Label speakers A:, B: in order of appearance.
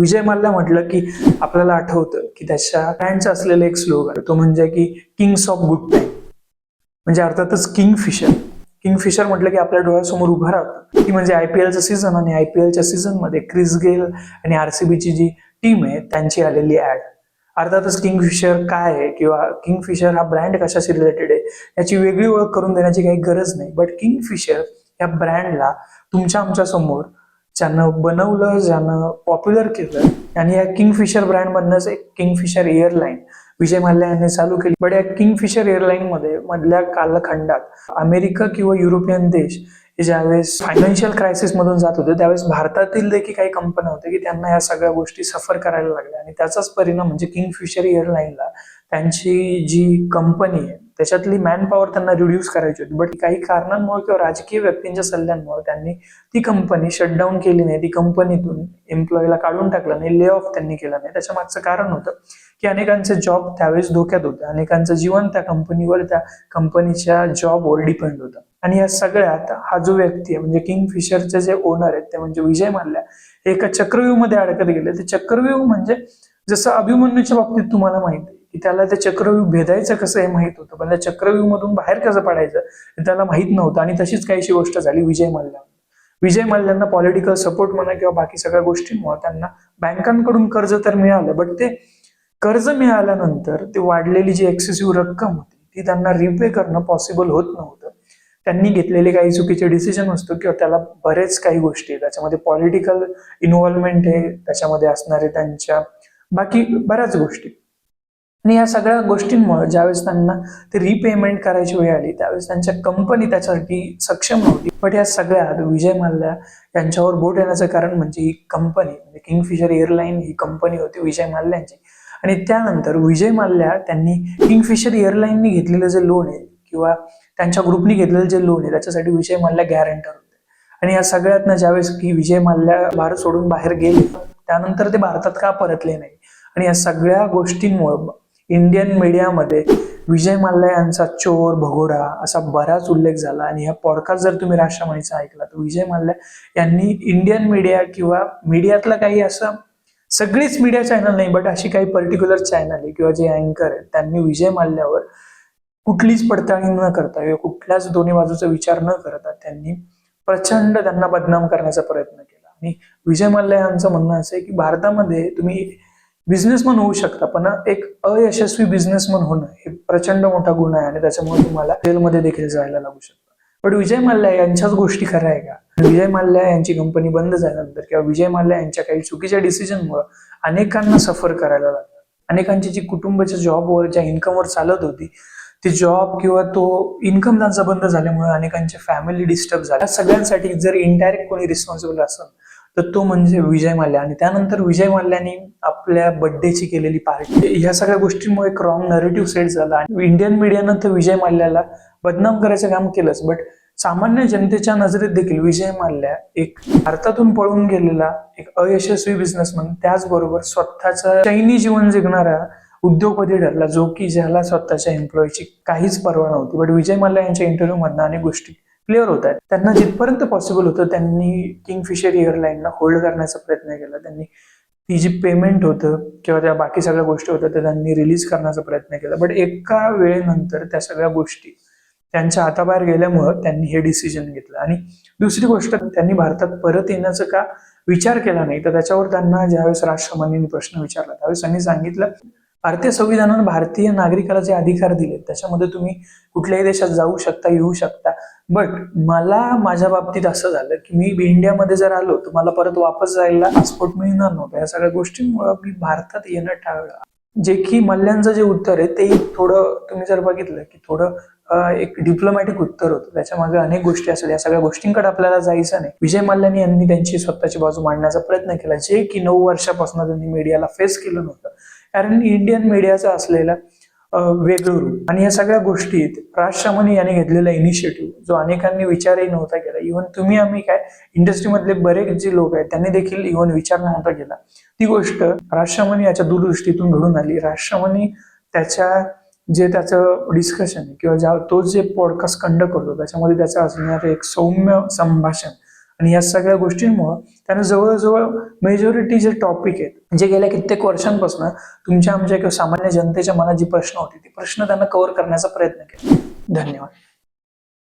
A: विजय मल्ला म्हटलं की आपल्याला आठवतं की त्याच्या ब्रँडचं असलेलं एक स्लोगन तो म्हणजे की किंग्स ऑफ गुड टाईम म्हणजे अर्थातच किंग फिशर किंग फिशर म्हटलं की आपल्या डोळ्यासमोर उभं राहतं. की म्हणजे आयपीएलचं सीझन आणि आयपीएलच्या सीझनमध्ये क्रिस गेल आणि आरसीबीची जी टीम आहे त्यांची आलेली ऍड अर्थातच किंग फिशर काय आहे किंवा किंग फिशर हा ब्रँड कशाशी रिलेटेड आहे याची वेगळी ओळख करून देण्याची काही गरज नाही. बट किंग फिशर या ब्रँडला तुमच्या आमच्यासमोर ज्यानं बनवलं ज्यानं पॉप्युलर केलं आणि या किंगफिशर ब्रँडमधनंच एक किंगफिशर एअरलाईन विजय मल्ल्या यांनी चालू केली. बट या किंगफिशर एअरलाईन मध्ये मधल्या कालखंडात अमेरिका किंवा युरोपियन देश हे ज्यावेळेस फायनान्शियल क्रायसिस मधून जात होते त्यावेळेस भारतातील देखील काही कंपन्या होत्या की त्यांना या सगळ्या गोष्टी सफर करायला लागल्या. आणि त्याचाच परिणाम म्हणजे किंगफिशर एअरलाईनला त्यांची जी कंपनी आहे त्याच्यातली मॅन पॉवर त्यांना रिड्यूस करायची होती. बट काही कारणांमुळे किंवा राजकीय व्यक्तींच्या सल्ल्यांमुळे त्यांनी ती कंपनी शटडाऊन केली नाही. ती कंपनीतून एम्प्लॉईला काढून टाकलं नाही. ले ऑफ त्यांनी केलं नाही. त्याच्या मागचं कारण होतं की अनेकांचे जॉब त्यावेळेस धोक्यात होते. अनेकांचं जीवन त्या कंपनीवर त्या कंपनीच्या जॉबवर डिपेंड होतं. आणि या सगळ्यात हा जो व्यक्ती आहे म्हणजे किंग फिशरचे जे ओनर आहेत ते म्हणजे विजय मल्ल्या एका चक्रव्यूहमध्ये अडकत गेले. ते चक्रव्यूह म्हणजे जसं अभिमन्यूच्या बाबतीत तुम्हाला माहिती आहे की त्याला ते चक्रव्यूह भेदायचं कसं हे माहीत होतं पण त्या चक्रव्यूह मधून बाहेर कसं पडायचं हे त्याला माहीत नव्हतं आणि तशीच काहीशी गोष्ट झाली विजय मल्ल्या विजय मल्ल्यांना पॉलिटिकल सपोर्ट म्हणा किंवा बाकी सगळ्या गोष्टींमुळे त्यांना बँकांकडून कर्ज तर मिळालं बट ते कर्ज मिळाल्यानंतर ते वाढलेली जी एक्सेसिव्ह रक्कम होती ती त्यांना रिपे करणं पॉसिबल होत नव्हतं. त्यांनी घेतलेले काही चुकीचे डिसिजन असतो किंवा त्याला बरेच काही गोष्टी त्याच्यामध्ये पॉलिटिकल इन्व्हॉल्वमेंट आहे त्याच्यामध्ये असणारे त्यांच्या बाकी बऱ्याच गोष्टी. आणि या सगळ्या गोष्टींमुळे ज्यावेळेस त्यांना ते रिपेमेंट करायची वेळ आली त्यावेळेस त्यांच्या कंपनी त्याच्यासाठी सक्षम नव्हती. बट या सगळ्यात विजय मल्ल्या यांच्यावर बोट येण्याचं कारण म्हणजे ही कंपनी म्हणजे किंगफिशर एअरलाईन ही कंपनी होती विजय मल्ल्यांची. आणि त्यानंतर विजय मल्ल्या त्यांनी किंगफिशर एअरलाईननी घेतलेलं जे लोन आहे किंवा त्यांच्या ग्रुपनी घेतलेलं जे लोन आहे त्याच्यासाठी विजय मल्ल्या गॅरंटर होते. आणि या सगळ्यातनं ज्यावेळेस की विजय मल्ल्या भारत सोडून बाहेर गेले त्यानंतर ते भारतात का परतले नाही? आणि या सगळ्या गोष्टींमुळे इंडियन मीडियामध्ये विजय मल्ल्या यांचा चोर भगोडा असा बराच उल्लेख झाला आणि ह्या पॉडकास्ट जर तुम्ही राष्ट्रवाणीचा ऐकला तर विजय मल्ल्या यांनी इंडियन मीडिया किंवा मीडियातलं काही असं सगळीच मीडिया चॅनल नाही बट अशी काही पर्टिक्युलर चॅनल आहे किंवा जे अँकर आहेत त्यांनी विजय मल्ल्यावर कुठलीच पडताळणी न करता किंवा कुठल्याच दोन्ही बाजूचा विचार न करता त्यांनी प्रचंड त्यांना बदनाम करण्याचा प्रयत्न केला. आणि विजय मल्ल्या यांचं म्हणणं असं आहे की भारतामध्ये तुम्ही बिझनेसमन होऊ शकता पण एक अयशस्वी बिझनेसमन होणं हे प्रचंड मोठा गुन्हा आहे आणि त्याच्यामुळे तुम्हाला जेलमध्ये देखील जायला लागू शकतं. पण विजय मल्ल्या यांच्याच गोष्टी खऱ्या आहे का? विजय मल्ल्या यांची कंपनी बंद झाल्यानंतर किंवा विजय मल्ल्या यांच्या काही चुकीच्या डिसिजनमुळे अनेकांना सफर करायला लागतं अनेकांची जी कुटुंबाच्या जॉबवर ज्या इन्कमवर चालत होती ती जॉब किंवा तो इन्कम त्यांचा बंद झाल्यामुळे अनेकांची फॅमिली डिस्टर्ब झाल्या सगळ्यांसाठी जर इनडायरेक्ट कोणी रिस्पॉन्सिबल असेल तर तो म्हणजे विजय मल्ल्या आणि त्यानंतर विजय माल्याने आपल्या बर्थडेची केलेली पार्टी ह्या सगळ्या गोष्टींमुळे एक रॉंग नरेटिव्ह सेट झाला. आणि इंडियन मीडियानं तर विजय मल्ल्याला बदनाम करायचं काम केलंच. बट सामान्य जनतेच्या नजरेत देखील विजय माल्या एक भारतातून पळून गेलेला एक अयशस्वी बिझनेसमन त्याचबरोबर स्वतःचं चैनी जीवन जगणारा उद्योगपती ठरला जो की ज्याला स्वतःच्या एम्प्लॉईची काहीच पर्वा नव्हती. बट विजय मल्ल्या यांच्या इंटरव्ह्यू मधनं अनेक गोष्टी क्लिअर होत आहेत. त्यांना जिथपर्यंत पॉसिबल होतं त्यांनी किंगफिशर एअरलाईनला होल्ड करण्याचा प्रयत्न केला. त्यांनी ती जी पेमेंट होतं किंवा त्या बाकी सगळ्या गोष्टी होत्या त्या त्यांनी रिलीज करण्याचा प्रयत्न केला. बट एका वेळेनंतर त्या सगळ्या गोष्टी त्यांच्या हाताबाहेर गेल्यामुळं त्यांनी हे डिसिजन घेतलं. आणि दुसरी गोष्ट त्यांनी भारतात परत येण्याचं का विचार केला नाही तर त्याच्यावर त्यांना ज्यावेळेस राष्ट्रपतींनी प्रश्न विचारला त्यावेळेस त्यांनी सांगितलं भारतीय संविधानानं भारतीय नागरिकाला जे अधिकार दिले त्याच्यामध्ये तुम्ही कुठल्याही देशात जाऊ शकता येऊ शकता. बट मला माझ्या बाबतीत असं झालं की मी इंडियामध्ये जर आलो तर मला परत वापस जायला पासपोर्ट मिळणार नव्हता. या सगळ्या गोष्टींमुळे मी भारतात येणं टाळलं. जे की मल्ल्यांचं जे उत्तर आहे ते थोडं तुम्ही जर बघितलं की थोडं एक डिप्लोमॅटिक उत्तर होतं. त्याच्यामागे अनेक गोष्टी असतात या सगळ्या गोष्टींकडे आपल्याला जायचं नाही. विजय मल्ल्यानी यांनी त्यांची स्वतःची बाजू मांडण्याचा प्रयत्न केला. जे की नऊ वर्षापासून त्यांनी मीडियाला फेस केलं नव्हतं. कारण इंडियन मीडियाचा असलेला वेगळं रूप. आणि या सगळ्या गोष्टीत राजशामनी यांनी घेतलेला इनिशिएटिव्ह जो अनेकांनी विचारही नव्हता केला. इव्हन तुम्ही आम्ही काय इंडस्ट्रीमधले बरेच जे लोक आहेत त्यांनी देखील इव्हन विचार नव्हता केला. ती गोष्ट राजशामनी याच्या दूरदृष्टीतून घडून आली. राजशामनी त्याच्या जे त्याचं डिस्कशन किंवा ज्या तो जे पॉडकास्ट कंडक्ट करतो त्याच्यामध्ये त्याचं असणारं एक सौम्य संभाषण आणि या सगळ्या गोष्टींमुळं त्यांना जवळजवळ मेजॉरिटी जे टॉपिक आहेत जे गेल्या कित्येक वर्षांपासून तुमच्या आमच्या किंवा सामान्य जनतेच्या मनात जी प्रश्न होती ते प्रश्न त्यांना कव्हर करण्याचा प्रयत्न केला. धन्यवाद.